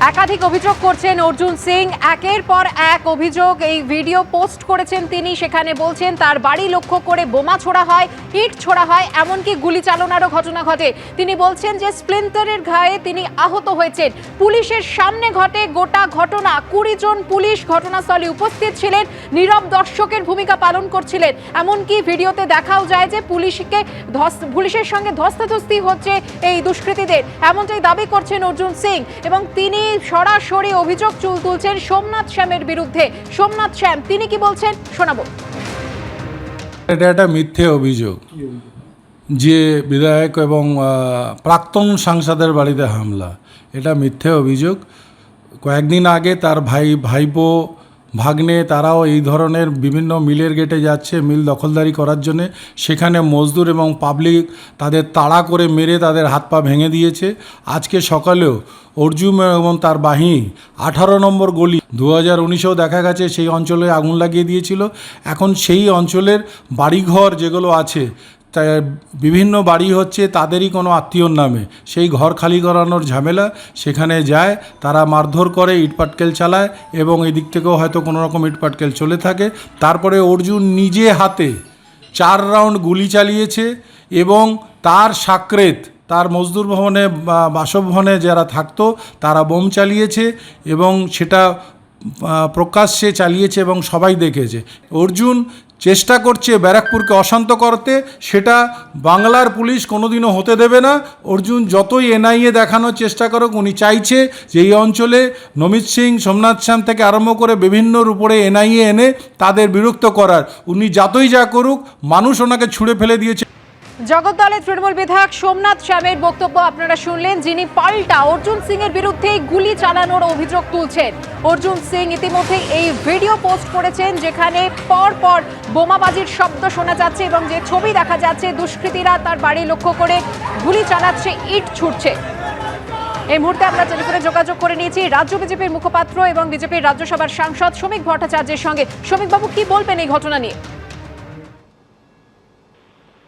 একাধিক অভিযোগ করছেন অর্জুন সিং। একের পর এক অভিযোগ এই ভিডিও পোস্ট করেছেন তিনি। সেখানে বলছেন, তার বাড়ি লক্ষ্য করে বোমা ছোড়া হয়, ইট ছোড়া হয়, এমনকি গুলি চালনারও ঘটনা ঘটে। তিনি বলছেন যে, স্প্লিন্টারের ঘায়ে তিনি আহত হয়েছেন। পুলিশের সামনে ঘটে গোটা ঘটনা। কুড়ি জন পুলিশ ঘটনাস্থলে উপস্থিত ছিলেন। নীরব দর্শকের ভূমিকা পালন করছিলেন। এমনকি ভিডিওতে দেখাও যায় যে, পুলিশকে ধস- পুলিশের সঙ্গে ধস্তাধস্তি হচ্ছে এই দুষ্কৃতীদের। এমনটাই দাবি করছেন অর্জুন সিং এবং তিনি সরাসরি অভিযোগ চুল তুলছেন সোমনাথ শ্যামের বিরুদ্ধে। সোমনাথ শ্যাম, তিনি কি বলছেন? শোনাবো। এটা একটা মিথ্যে অভিযোগ। যে বিধায়ক এবং প্রাক্তন সাংসদের বাড়িতে হামলা। এটা মিথ্যে অভিযোগ। কয়েকদিন আগে তার ভাই, ভাইপো ভাগ্নে তারাও এই ধরনের বিভিন্ন মিলের গেটে যাচ্ছে মিল দখলদারি করার জন্যে। সেখানে মজদুর এবং পাবলিক তাদের তাড়া করে মেরে তাদের হাত পা ভেঙে দিয়েছে। আজকে সকালেও অর্জুন এবং তার বাহিনী আঠারো নম্বর গলি দু হাজার উনিশেও দেখা গেছে সেই অঞ্চলে আগুন লাগিয়ে দিয়েছিল। এখন সেই অঞ্চলের বাড়িঘর যেগুলো আছে বিভিন্ন বাড়ি হচ্ছে তাদেরই কোনো আত্মীয়র নামে। সেই ঘর খালি করানোর ঝামেলা সেখানে যায়, তারা মারধর করে, ইটপাটকেল চালায় এবং এদিক থেকেও হয়তো কোনো রকম ইটপাটকেল চলে থাকে। তারপরে অর্জুন নিজে হাতে চার রাউন্ড গুলি চালিয়েছে এবং তার সাকরেত, তার মজদুর ভবনে বাসভবনে যারা থাকতো, তারা বোম চালিয়েছে এবং সেটা প্রকাশ্যে চালিয়েছে এবং সবাই দেখেছে। অর্জুন চেষ্টা করছে ব্যারাকপুরকে অশান্ত করতে, সেটা বাংলার পুলিশ কোনোদিনও হতে দেবে না। অর্জুন যতই এনআইএ দেখানোর চেষ্টা করুক, উনি চাইছে যে এই অঞ্চলে নমিত সিং, সোমনাথ শ্যাম থেকে আরম্ভ করে বিভিন্ন উপরে এনআইএ এনে তাদের বিরক্ত করার। উনি যতই যা করুক, মানুষ ওনাকে ছুঁড়ে ফেলে দিয়েছে। জগদ্দলের তৃণমূল বিধায়ক সোমনাথ শ্যামের বক্তব্য আপনারা শুনলেন, যিনি পাল্টা অর্জুন সিং এর বিরুদ্ধে গুলি চালানোর অভিযোগ তুলছেন। অর্জুন সিং ইতিমধ্যে এই ভিডিও পোস্ট করেছেন, যেখানে পর পর বোমাবাজির শব্দ শোনা যাচ্ছে এবং যে ছবি দেখা যাচ্ছে, দুষ্কৃতীরা তার বাড়ি লক্ষ্য করে গুলি চালাচ্ছে, ইট ছুটছে। এই মুহূর্তে আমরা টেলিফোনে যোগাযোগ করে নিয়েছি। রাজ্য বিজেপির মুখপাত্র এবং বিজেপির রাজ্যসভার সাংসদ শ্রমিক ভট্টাচার্যের সঙ্গে। শ্রমিকবাবু, কি বলবেন এই ঘটনা নিয়ে?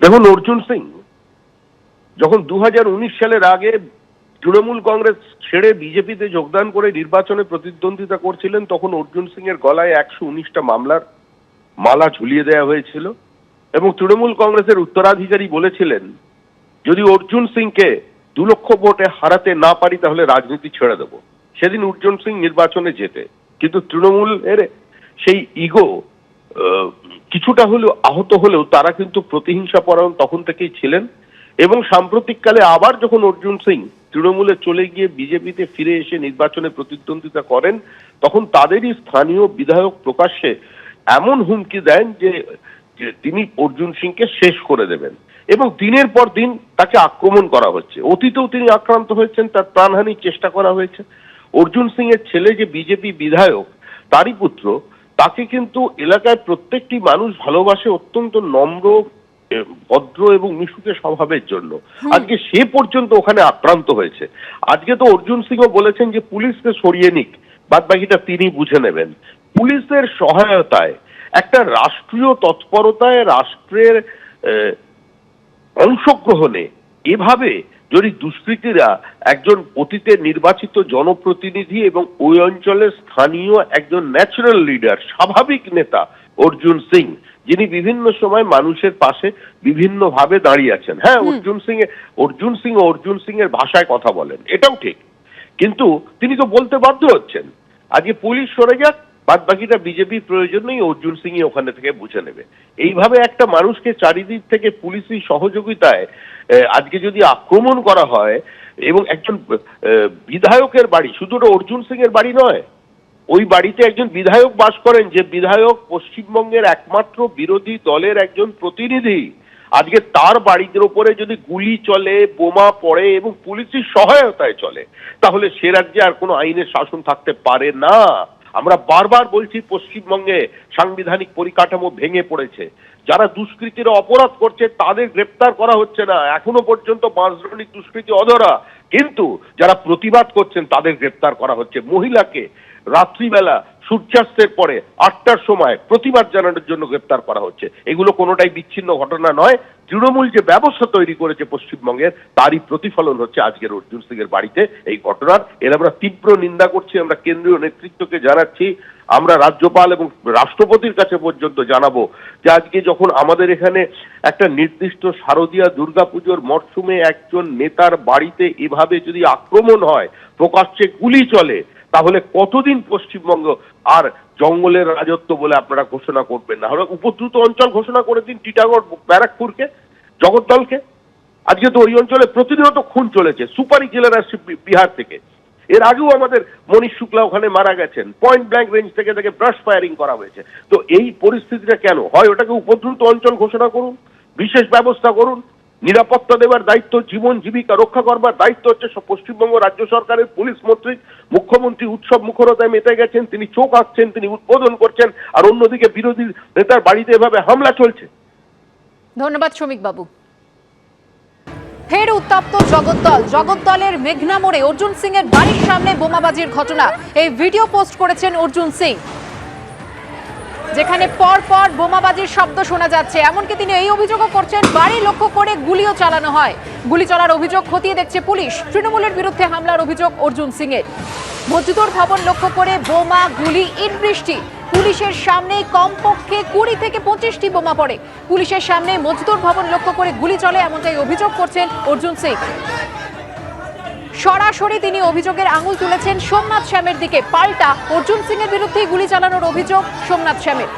দেখুন, অর্জুন সিং, যখন দু হাজার উনিশ সালের আগে তৃণমূল কংগ্রেস ছেড়ে বিজেপিতে যোগদান করে নির্বাচনে প্রতিদ্বন্দ্বিতা করছিলেন, তখন অর্জুন সিং এর গলায় একশো উনিশটা মামলার মালা ঝুলিয়ে দেওয়া হয়েছিল এবং তৃণমূল কংগ্রেসের উত্তরাধিকারী বলেছিলেন, যদি অর্জুন সিংকে দু লক্ষ ভোটে হারাতে না পারি, তাহলে রাজনীতি ছেড়ে দেব। সেদিন অর্জুন সিং নির্বাচনে যেতে কিন্তু তৃণমূলের সেই ইগো কিছুটা হলেও আহত হলেও তারা কিন্তু প্রতিহিংসা পরায়ণ তখন থেকেই ছিলেন। এবং সাম্প্রতিককালে আবার যখন অর্জুন সিং তৃণমূলে চলে গিয়ে বিজেপিতে ফিরে এসে নির্বাচনে প্রতিদ্বন্দ্বিতা করেন, তখন তাদেরই স্থানীয় বিধায়ক প্রকাশ্যে এমন হুমকি দেন যে তিনি অর্জুন সিংকে শেষ করে দেবেন। এবং দিনের পর দিন তাকে আক্রমণ করা হচ্ছে। অতীতেও তিনি আক্রান্ত হয়েছেন, তার প্রাণহানির চেষ্টা করা হয়েছে। অর্জুন সিং এর ছেলে যে বিজেপি বিধায়ক, তারই পুত্র তাকে কিন্তু এলাকায় প্রত্যেকটি মানুষ ভালোবাসে অত্যন্ত নম্র ভদ্র এবং মিশুকে স্বভাবের জন্য। আজকে সে পর্যন্ত ওখানে আক্রান্ত হয়েছে। আজকে তো অর্জুন সিংও বলেছেন যে পুলিশকে সরিয়ে নিক বাদ বাকিটা তিনি বুঝে নেবেন। পুলিশের সহায়তায় একটা রাষ্ট্রীয় তৎপরতায় রাষ্ট্রের অংশগ্রহণে এভাবে যদি দুষ্কৃতীরা একজন অতীতের নির্বাচিত জনপ্রতিনিধি এবং ওই অঞ্চলের স্থানীয় একজন ন্যাচারাল লিডার স্বাভাবিক নেতা অর্জুন সিং যিনি বিভিন্ন সময় মানুষের পাশে বিভিন্ন ভাবে দাঁড়িয়ে আছেন। হ্যাঁ অর্জুন সিং এ- অর্জুন সিং ও অর্জুন সিং এর ভাষায় কথা বলেন। এটাও ঠিক। কিন্তু তিনি তো বলতে বাধ্য হচ্ছেন। আজকে পুলিশ সরে যাক বাদ বাকিটা বিজেপি প্রয়োজন নেই, অর্জুন সিংই ওখানে থেকে বুঝে নেবে। এইভাবে একটা মানুষকে চারিদিক থেকে পুলিশি সহযোগিতায় আজকে যদি আক্রমণ করা হয়, এবং একজন বিধায়কের বাড়ি, শুধু অর্জুন সিং এর বাড়ি নয়, ওই বাড়িতে একজন বিধায়ক বাস করেন, যে বিধায়ক পশ্চিমবঙ্গের একমাত্র বিরোধী দলের একজন প্রতিনিধি, আজকে তার বাড়ির ওপরে যদি গুলি চলে, বোমা পড়ে এবং পুলিশের সহায়তায় চলে, তাহলে সে রাজ্যে আর কোনো আইনের শাসন থাকতে পারে না। আমরা বারবার বলছি, পশ্চিমবঙ্গে সাংবিধানিক পরিকাঠামো ভেঙে পড়েছে। যারা দুষ্কৃতীরা অপরাধ করছে, তাদের গ্রেপ্তার করা হচ্ছে না। এখনও পর্যন্ত বাঁশদ্রোণী দুষ্কৃতি অধরা। কিন্তু যারা প্রতিবাদ করছেন, তাদের গ্রেপ্তার করা হচ্ছে। মহিলাকে রাত্রিবেলা সূর্যাস্তের পরে আটটার সময় প্রতিবাদ জানানোর জন্য গ্রেপ্তার করা হচ্ছে। এগুলো কোনোটাই বিচ্ছিন্ন ঘটনা নয়। তৃণমূল যে ব্যবস্থা তৈরি করেছে পশ্চিমবঙ্গের, তারই প্রতিফলন হচ্ছে আজকের অর্জুন সিং এর বাড়িতে এই ঘটনার। এর আমরা তীব্র নিন্দা করছি, আমরা কেন্দ্রীয় নেতৃত্বকে জানাচ্ছি। আমরা রাজ্যপাল এবং রাষ্ট্রপতির কাছে পর্যন্ত জানাব যে আজকে যখন আমাদের এখানে একটা নির্দিষ্ট শারদীয়া দুর্গাপুজোর মরশুমে একজন নেতার বাড়িতে এভাবে যদি আক্রমণ হয়, প্রকাশ্যে গুলি চলে তাহলে কতদিন পশ্চিমবঙ্গ আর জঙ্গলের রাজত্ব বলে আপনারা ঘোষণা করবেন না? হলে উপদ্রুত অঞ্চল ঘোষণা করে দিন টিটাগড়, ব্যারাকপুরকে, জগদ্দলকে। আজকে তো ওই অঞ্চলে প্রতিনিয়ত খুন চলেছে, সুপারি জেলার বিহার থেকে। এর আগেও আমাদের মনীষ শুক্লা ওখানে মারা গেছেন। পয়েন্ট ব্ল্যাঙ্ক রেঞ্জ থেকে তাকে ব্রাশ ফায়ারিং করা হয়েছে। তো এই পরিস্থিতিটা কেন? হয় ওটাকে উপদ্রুত অঞ্চল ঘোষণা করুন, বিশেষ ব্যবস্থা করুন নিরাপত্তা দেওয়ার দায়িত্ব, জীবন জীবিকা রক্ষা করবার দায়িত্ব হচ্ছে পশ্চিমবঙ্গ রাজ্য সরকারের পুলিশ মন্ত্রী। মুখ্যমন্ত্রী উৎসব মুখরতায় মেতে গেছেন, তিনি চোখ আসছেন তিনি উদ্বোধন করছেন, আর অন্যদিকে বিরোধী নেতার বাড়িতে এভাবে হামলা চলছে। ধন্যবাদ শ্রমিক বাবু। ফের উত্তপ্ত জগদ্দল। জগদ্দলের মেঘনা মোড়ে অর্জুন সিং এর বাড়ির সামনে বোমাবাজির ঘটনা। এই ভিডিও পোস্ট করেছেন অর্জুন সিং। যেখানে পর পর বোমাবাজির শব্দ শোনা যাচ্ছে। এমনকি তিনি এই অভিযোগও করছেন, বাড়ি লক্ষ্য করে গুলিও চালানো হয়। গুলি চলার অভিযোগ খতিয়ে দেখছে পুলিশ। তৃণমূলের বিরুদ্ধে হামলার অভিযোগ অর্জুন সিং এর মজদুর ভবন লক্ষ্য করে বোমা, গুলি, ইট বৃষ্টি। পুলিশের সামনে কমপক্ষে কুড়ি থেকে পঁচিশটি বোমা পড়ে। পুলিশের সামনে মজদুর ভবন লক্ষ্য করে গুলি চলে, এমনটাই অভিযোগ করছেন অর্জুন সিং। সরাসরি তিনি অভিযোগের আঙুল তুলেছেন সোমনাথ শ্যামের দিকে। পাল্টা অর্জুন সিং এর বিরুদ্ধে গুলি চালানোর অভিযোগ সোমনাথ শ্যামের।